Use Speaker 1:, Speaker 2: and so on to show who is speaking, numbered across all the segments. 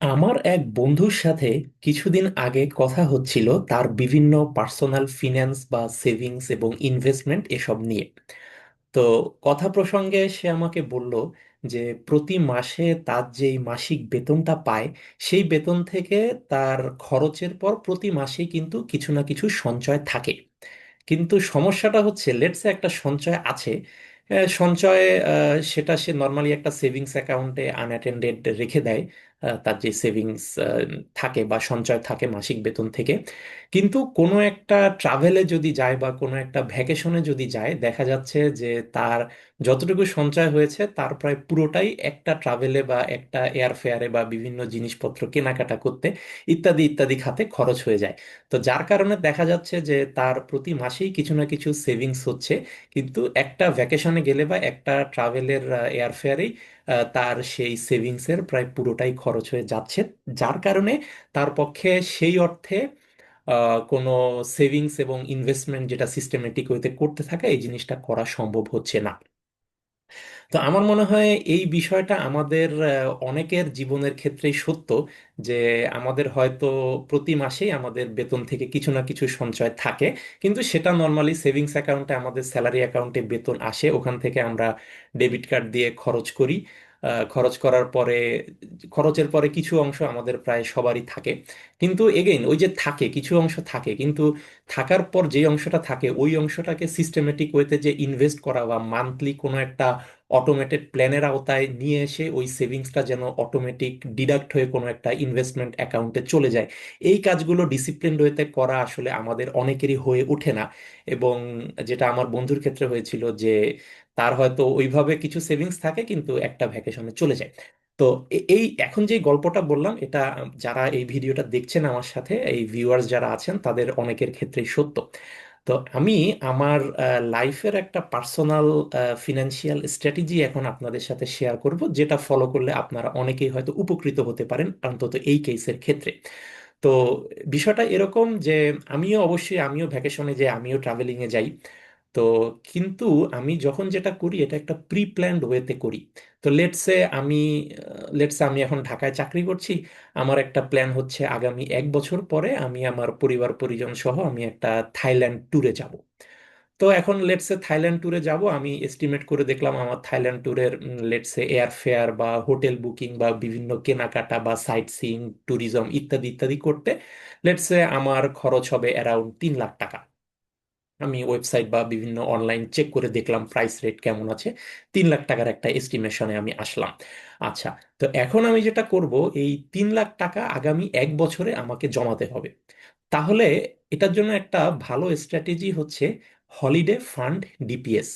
Speaker 1: আমার এক বন্ধুর সাথে কিছুদিন আগে কথা হচ্ছিল তার বিভিন্ন পার্সোনাল ফিন্যান্স বা সেভিংস এবং ইনভেস্টমেন্ট এসব নিয়ে। তো কথা প্রসঙ্গে সে আমাকে বলল যে প্রতি মাসে তার যেই মাসিক বেতনটা পায় সেই বেতন থেকে তার খরচের পর প্রতি মাসেই কিন্তু কিছু না কিছু সঞ্চয় থাকে। কিন্তু সমস্যাটা হচ্ছে লেটসে একটা সঞ্চয় আছে সঞ্চয় আহ, সেটা সে নর্মালি একটা সেভিংস অ্যাকাউন্টে আনঅ্যাটেন্ডেড রেখে দেয় তার যে সেভিংস থাকে বা সঞ্চয় থাকে মাসিক বেতন থেকে। কিন্তু কোনো একটা ট্রাভেলে যদি যায় বা কোনো একটা ভ্যাকেশনে যদি যায়, দেখা যাচ্ছে যে তার যতটুকু সঞ্চয় হয়েছে, তার প্রায় পুরোটাই একটা ট্রাভেলে বা একটা এয়ারফেয়ারে বা বিভিন্ন জিনিসপত্র কেনাকাটা করতে ইত্যাদি ইত্যাদি খাতে খরচ হয়ে যায়। তো যার কারণে দেখা যাচ্ছে যে তার প্রতি মাসেই কিছু না কিছু সেভিংস হচ্ছে। কিন্তু একটা ভ্যাকেশনে গেলে বা একটা ট্রাভেলের এয়ারফেয়ারেই তার সেই সেভিংসের প্রায় পুরোটাই খরচ হয়ে যাচ্ছে। যার কারণে তার পক্ষে সেই অর্থে কোনো সেভিংস এবং ইনভেস্টমেন্ট যেটা সিস্টেমেটিক ওয়েতে করতে থাকে, এই জিনিসটা করা সম্ভব হচ্ছে না। তো আমার মনে হয় এই বিষয়টা আমাদের অনেকের জীবনের ক্ষেত্রেই সত্য যে আমাদের হয়তো প্রতি মাসেই আমাদের বেতন থেকে কিছু না কিছু সঞ্চয় থাকে। কিন্তু সেটা নর্মালি সেভিংস অ্যাকাউন্টে আমাদের স্যালারি অ্যাকাউন্টে বেতন আসে। ওখান থেকে আমরা ডেবিট কার্ড দিয়ে খরচ করি। খরচ করার পরে, খরচের পরে কিছু অংশ আমাদের প্রায় সবারই থাকে। কিন্তু এগেইন ওই যে থাকে, কিছু অংশ থাকে, কিন্তু থাকার পর যে অংশটা থাকে, ওই অংশটাকে সিস্টেমেটিক ওয়েতে যে ইনভেস্ট করা বা মান্থলি কোনো একটা অটোমেটেড প্ল্যানের আওতায় নিয়ে এসে ওই সেভিংসটা যেন অটোমেটিক ডিডাক্ট হয়ে কোনো একটা ইনভেস্টমেন্ট অ্যাকাউন্টে চলে যায়। এই কাজগুলো ডিসিপ্লিন ওয়েতে করা আসলে আমাদের অনেকেরই হয়ে ওঠে না। এবং যেটা আমার বন্ধুর ক্ষেত্রে হয়েছিল যে, তার হয়তো ওইভাবে কিছু সেভিংস থাকে কিন্তু একটা ভ্যাকেশনে চলে যায়। তো এই এখন যে গল্পটা বললাম, এটা যারা এই ভিডিওটা দেখছেন আমার সাথে, এই ভিউয়ার্স যারা আছেন, তাদের অনেকের ক্ষেত্রেই সত্য। তো আমি আমার লাইফের একটা পার্সোনাল ফিনান্সিয়াল স্ট্র্যাটেজি এখন আপনাদের সাথে শেয়ার করব, যেটা ফলো করলে আপনারা অনেকেই হয়তো উপকৃত হতে পারেন অন্তত এই কেসের ক্ষেত্রে। তো বিষয়টা এরকম যে আমিও অবশ্যই, আমিও ভ্যাকেশনে যাই আমিও ট্রাভেলিংয়ে যাই তো কিন্তু আমি যখন যেটা করি, এটা একটা প্রি প্ল্যান্ড ওয়েতে করি। তো লেটসে আমি লেটসে আমি এখন ঢাকায় চাকরি করছি, আমার একটা প্ল্যান হচ্ছে আগামী এক বছর পরে আমি আমার পরিবার, পরিজন সহ আমি একটা থাইল্যান্ড ট্যুরে যাব। তো এখন লেটসে থাইল্যান্ড ট্যুরে যাব, আমি এস্টিমেট করে দেখলাম আমার থাইল্যান্ড ট্যুরের লেটসে এয়ার ফেয়ার বা হোটেল বুকিং বা বিভিন্ন কেনাকাটা বা সাইট সিইং ট্যুরিজম ইত্যাদি ইত্যাদি করতে লেটসে আমার খরচ হবে অ্যারাউন্ড তিন লাখ টাকা। আমি ওয়েবসাইট বা বিভিন্ন অনলাইন চেক করে দেখলাম প্রাইস রেট কেমন আছে, তিন লাখ টাকার একটা এস্টিমেশনে আমি আসলাম। আচ্ছা তো এখন আমি যেটা করব, এই তিন লাখ টাকা আগামী এক বছরে আমাকে জমাতে হবে। তাহলে এটার জন্য একটা ভালো স্ট্র্যাটেজি হচ্ছে হলিডে ফান্ড ডিপিএস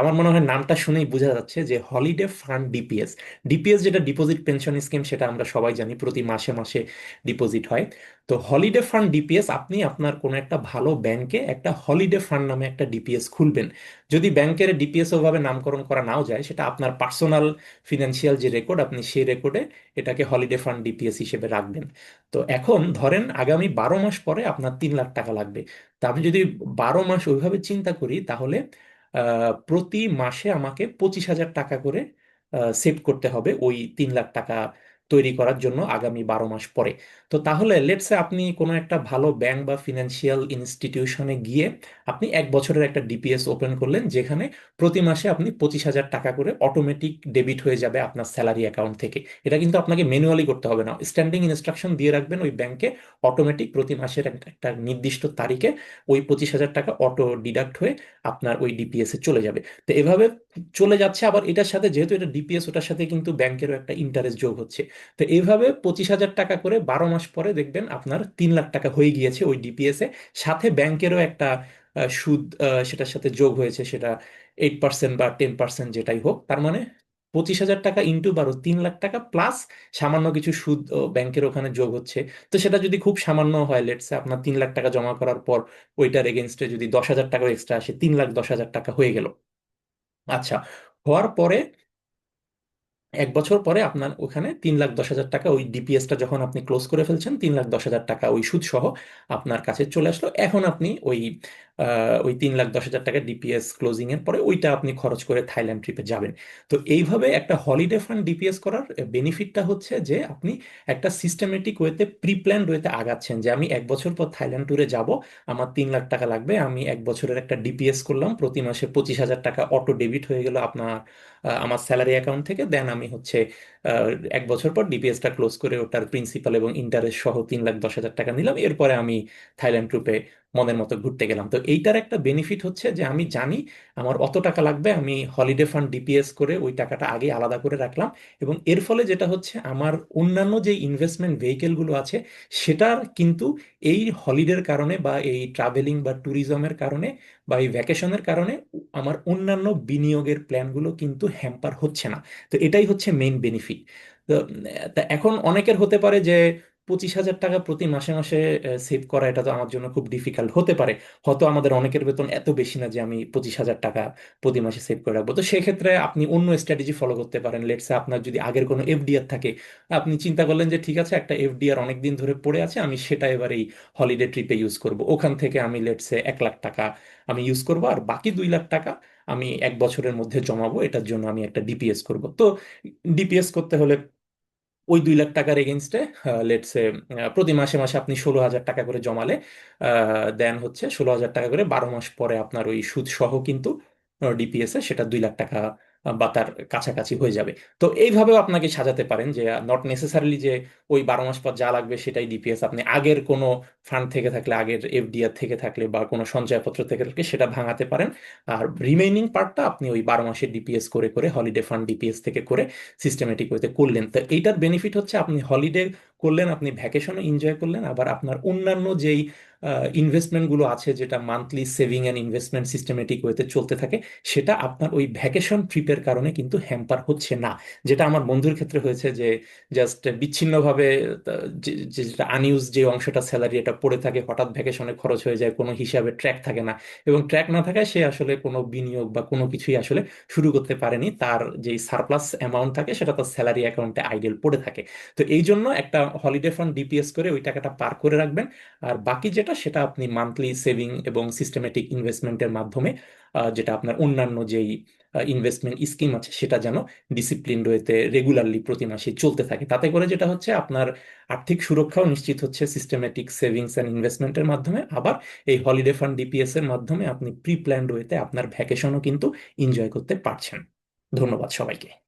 Speaker 1: আমার মনে হয় নামটা শুনেই বোঝা যাচ্ছে যে হলিডে ফান্ড ডিপিএস ডিপিএস যেটা ডিপোজিট পেনশন স্কিম সেটা আমরা সবাই জানি, প্রতি মাসে মাসে ডিপোজিট হয়। তো হলিডে ফান্ড ডিপিএস আপনি আপনার কোনো একটা ভালো ব্যাংকে একটা হলিডে ফান্ড নামে একটা ডিপিএস খুলবেন। যদি ব্যাংকের ডিপিএস ওভাবে নামকরণ করা নাও যায়, সেটা আপনার পার্সোনাল ফিনান্সিয়াল যে রেকর্ড আপনি সেই রেকর্ডে এটাকে হলিডে ফান্ড ডিপিএস হিসেবে রাখবেন। তো এখন ধরেন আগামী বারো মাস পরে আপনার তিন লাখ টাকা লাগবে। তা আমি যদি বারো মাস ওইভাবে চিন্তা করি, তাহলে প্রতি মাসে আমাকে পঁচিশ হাজার টাকা করে সেভ করতে হবে। ওই তিন লাখ টাকা তৈরি করার জন্য আগামী বারো মাস পরে। তো তাহলে লেটসে আপনি কোনো একটা ভালো ব্যাংক বা ফিনান্সিয়াল ইনস্টিটিউশনে গিয়ে আপনি এক বছরের একটা ডিপিএস ওপেন করলেন, যেখানে প্রতি মাসে আপনি পঁচিশ হাজার টাকা করে অটোমেটিক ডেবিট হয়ে যাবে আপনার স্যালারি অ্যাকাউন্ট থেকে। এটা কিন্তু আপনাকে ম্যানুয়ালি করতে হবে না। স্ট্যান্ডিং ইনস্ট্রাকশন দিয়ে রাখবেন ওই ব্যাংকে অটোমেটিক প্রতি মাসের একটা নির্দিষ্ট তারিখে ওই পঁচিশ হাজার টাকা অটো ডিডাক্ট হয়ে আপনার ওই ডিপিএস চলে যাবে। তো এভাবে চলে যাচ্ছে, আবার এটার সাথে যেহেতু এটা ডিপিএস ওটার সাথে কিন্তু ব্যাংকেরও একটা ইন্টারেস্ট যোগ হচ্ছে। তো এইভাবে পঁচিশ হাজার টাকা করে বারো মাস পরে দেখবেন আপনার তিন লাখ টাকা হয়ে গিয়েছে ওই ডিপিএস সাথে ব্যাংকেরও একটা সুদ সেটার সাথে যোগ হয়েছে সেটা এইট পার্সেন্ট বা টেন পার্সেন্ট যেটাই হোক। তার মানে পঁচিশ হাজার টাকা ইন্টু বারো, তিন লাখ টাকা প্লাস সামান্য কিছু সুদ ব্যাংকের ওখানে যোগ হচ্ছে। তো সেটা যদি খুব সামান্য হয় লেটসে আপনার তিন লাখ টাকা জমা করার পর ওইটার এগেনস্টে যদি দশ হাজার টাকা এক্সট্রা আসে, তিন লাখ দশ হাজার টাকা হয়ে গেল। আচ্ছা হওয়ার পরে এক বছর পরে আপনার ওখানে তিন লাখ দশ হাজার টাকা ওই ডিপিএসটা যখন আপনি ক্লোজ করে ফেলছেন, তিন লাখ দশ হাজার টাকা ওই সুদ সহ আপনার কাছে চলে আসলো। এখন আপনি ওই ওই তিন লাখ দশ হাজার টাকা ডিপিএস ক্লোজিং এর পরে ওইটা আপনি খরচ করে থাইল্যান্ড ট্রিপে যাবেন। তো এইভাবে একটা হলিডে ফান্ড ডিপিএস করার বেনিফিটটা হচ্ছে যে আপনি একটা সিস্টেমেটিক ওয়েতে প্রি প্ল্যান ওয়েতে আগাচ্ছেন যে আমি এক বছর পর থাইল্যান্ড ট্যুরে যাব, আমার তিন লাখ টাকা লাগবে, আমি এক বছরের একটা ডিপিএস করলাম, প্রতি মাসে পঁচিশ হাজার টাকা অটো ডেবিট হয়ে গেল আপনার আমার স্যালারি অ্যাকাউন্ট থেকে দেন আমি হচ্ছে আহ, এক বছর পর ডিপিএসটা ক্লোজ করে ওটার প্রিন্সিপাল এবং ইন্টারেস্ট সহ তিন লাখ দশ হাজার টাকা নিলাম। এরপরে আমি থাইল্যান্ড ট্রিপে মনের মতো ঘুরতে গেলাম। তো এইটার একটা বেনিফিট হচ্ছে যে আমি জানি আমার অত টাকা লাগবে, আমি হলিডে ফান্ড ডিপিএস করে ওই টাকাটা আগে আলাদা করে রাখলাম এবং এর ফলে যেটা হচ্ছে আমার অন্যান্য যে ইনভেস্টমেন্ট ভেহিকেলগুলো আছে সেটার কিন্তু এই হলিডের কারণে বা এই ট্রাভেলিং বা ট্যুরিজমের কারণে বা এই ভ্যাকেশনের কারণে আমার অন্যান্য বিনিয়োগের প্ল্যানগুলো কিন্তু হ্যাম্পার হচ্ছে না। তো এটাই হচ্ছে মেইন বেনিফিট তো এখন অনেকের হতে পারে যে পঁচিশ হাজার টাকা প্রতি মাসে মাসে সেভ করা এটা তো আমার জন্য খুব ডিফিকাল্ট হতে পারে। হয়তো আমাদের অনেকের বেতন এত বেশি না যে আমি পঁচিশ হাজার টাকা প্রতি মাসে সেভ করে রাখব। তো সেক্ষেত্রে আপনি অন্য স্ট্র্যাটেজি ফলো করতে পারেন। লেটসে আপনার যদি আগের কোনো এফডিআর থাকে, আপনি চিন্তা করলেন যে ঠিক আছে, একটা এফডিআর অনেক দিন ধরে পড়ে আছে, আমি সেটা এবার এই হলিডে ট্রিপে ইউজ করব। ওখান থেকে আমি লেটসে এক লাখ টাকা আমি ইউজ করব, আর বাকি দুই লাখ টাকা আমি এক বছরের মধ্যে জমাবো, এটার জন্য আমি একটা ডিপিএস করব। তো ডিপিএস করতে হলে ওই দুই লাখ টাকার এগেনস্টে লেটসে প্রতি মাসে মাসে আপনি ষোলো হাজার টাকা করে জমালে দেন হচ্ছে ষোলো হাজার টাকা করে বারো মাস পরে আপনার ওই সুদ সহ কিন্তু ডিপিএস এ সেটা দুই লাখ টাকা বা তার কাছাকাছি হয়ে যাবে। তো এইভাবেও আপনাকে সাজাতে পারেন যে নট নেসেসারিলি যে ওই বারো মাস পর যা লাগবে সেটাই ডিপিএস আপনি আগের কোনো ফান্ড থেকে থাকলে, আগের এফডিআর থেকে থাকলে বা কোনো সঞ্চয়পত্র থেকে থাকলে সেটা ভাঙাতে পারেন। আর রিমেইনিং পার্টটা আপনি ওই বারো মাসের ডিপিএস করে করে হলিডে ফান্ড ডিপিএস থেকে করে সিস্টেমেটিক ওয়েতে করলেন। তো এইটার বেনিফিট হচ্ছে আপনি হলিডে করলেন, আপনি ভ্যাকেশনও এনজয় করলেন, আবার আপনার অন্যান্য যেই ইনভেস্টমেন্টগুলো আছে, যেটা monthly saving and investment systematic ওয়েতে চলতে থাকে, সেটা আপনার ওই ভ্যাকেশন ট্রিপের কারণে কিন্তু হ্যাম্পার হচ্ছে না। যেটা আমার বন্ধুর ক্ষেত্রে হয়েছে যে জাস্ট বিচ্ছিন্নভাবে যেটা আনইউজ যে অংশটা স্যালারি এটা পড়ে থাকে, হঠাৎ ভ্যাকেশনে খরচ হয়ে যায়, কোনো হিসাবে ট্র্যাক থাকে না। এবং ট্র্যাক না থাকায় সে আসলে কোনো বিনিয়োগ বা কোনো কিছুই আসলে শুরু করতে পারেনি। তার যেই সারপ্লাস অ্যামাউন্ট থাকে, সেটা তার স্যালারি অ্যাকাউন্টে আইডেল পড়ে থাকে। তো এই জন্য একটা হলিডে ফান্ড ডিপিএস করে ওই টাকাটা পার করে রাখবেন। আর বাকি যেটা, সেটা আপনি মান্থলি সেভিং এবং সিস্টেমেটিক ইনভেস্টমেন্টের মাধ্যমে যেটা আপনার অন্যান্য যেই ইনভেস্টমেন্ট স্কিম আছে, সেটা যেন ডিসিপ্লিন ওয়েতে রেগুলারলি প্রতি মাসে চলতে থাকে। তাতে করে যেটা হচ্ছে, আপনার আর্থিক সুরক্ষাও নিশ্চিত হচ্ছে সিস্টেমেটিক সেভিংস অ্যান্ড ইনভেস্টমেন্টের মাধ্যমে। আবার এই হলিডে ফান্ড ডিপিএস এর মাধ্যমে আপনি প্রি প্ল্যান্ড ওয়েতে আপনার ভ্যাকেশনও কিন্তু এনজয় করতে পারছেন। ধন্যবাদ সবাইকে।